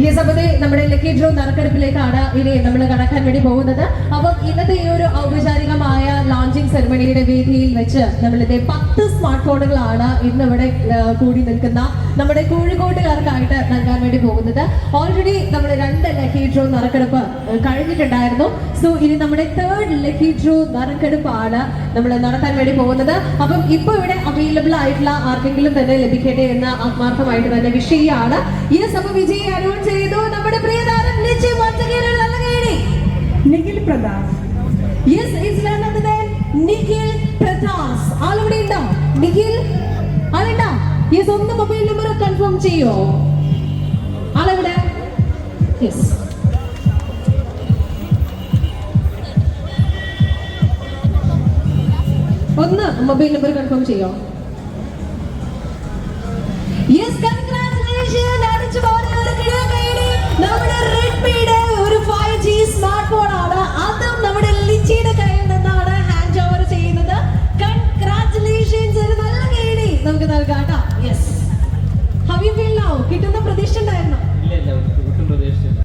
ഈ സമയത്ത് നമ്മുടെ ലക്കി ഡ്രോ നറുക്കെടുപ്പിലേക്കാണ് ഇനി നമ്മൾ കടക്കാൻ വേണ്ടി പോകുന്നത്. അപ്പം ഇന്നത്തെ ഈ ഒരു ഔപചാരികമായ സെറമണിയുടെ വേദിയിൽ വെച്ച് നമ്മളിതേ പത്ത് സ്മാർട്ട് ഫോണുകളാണ് ഇന്ന് ഇവിടെ കൂടി നിൽക്കുന്ന നമ്മുടെ കോഴിക്കോട്ടുകാർക്കായിട്ട് നൽകാൻ വേണ്ടി പോകുന്നത്. ഓൾറെഡി നമ്മൾ രണ്ട് ലക്കി ഡ്രോ നറുക്കെടുപ്പ് കഴിഞ്ഞിട്ടുണ്ടായിരുന്നു. സോ ഇനി നമ്മുടെ തേർഡ് ലക്കി ഡ്രോ നറുക്കെടുപ്പാണ് നമ്മൾ നടത്താൻ വേണ്ടി പോകുന്നത്. അപ്പം ഇപ്പൊ ഇവിടെ അവൈലബിൾ ആയിട്ടുള്ള ആർക്കെങ്കിലും തന്നെ ലഭിക്കട്ടെ എന്ന ആത്മാർത്ഥമായിട്ട് തന്നെ വിഷ് ചെയ്യാണ് യെസ് അപ്പൊ വിജയി അനൗൺസ് ചെയ്തു. നമ്മുടെ പ്രിയതാരം നിഖിൽ പ്രതാപ്. യെസ് നിഖിൽ പ്രതാസ് ആളിവിടെ ഉണ്ടോ നിഖിൽ ആളുണ്ടോ യെസ് ഒന്ന് മൊബൈൽ നമ്പർ കൺഫേം ചെയ്യോ? ആളെവിടെ? യെസ് ഒന്ന് മൊബൈൽ നമ്പർ കൺഫേം ചെയ്യോ? Yes congratulation Iya, jauh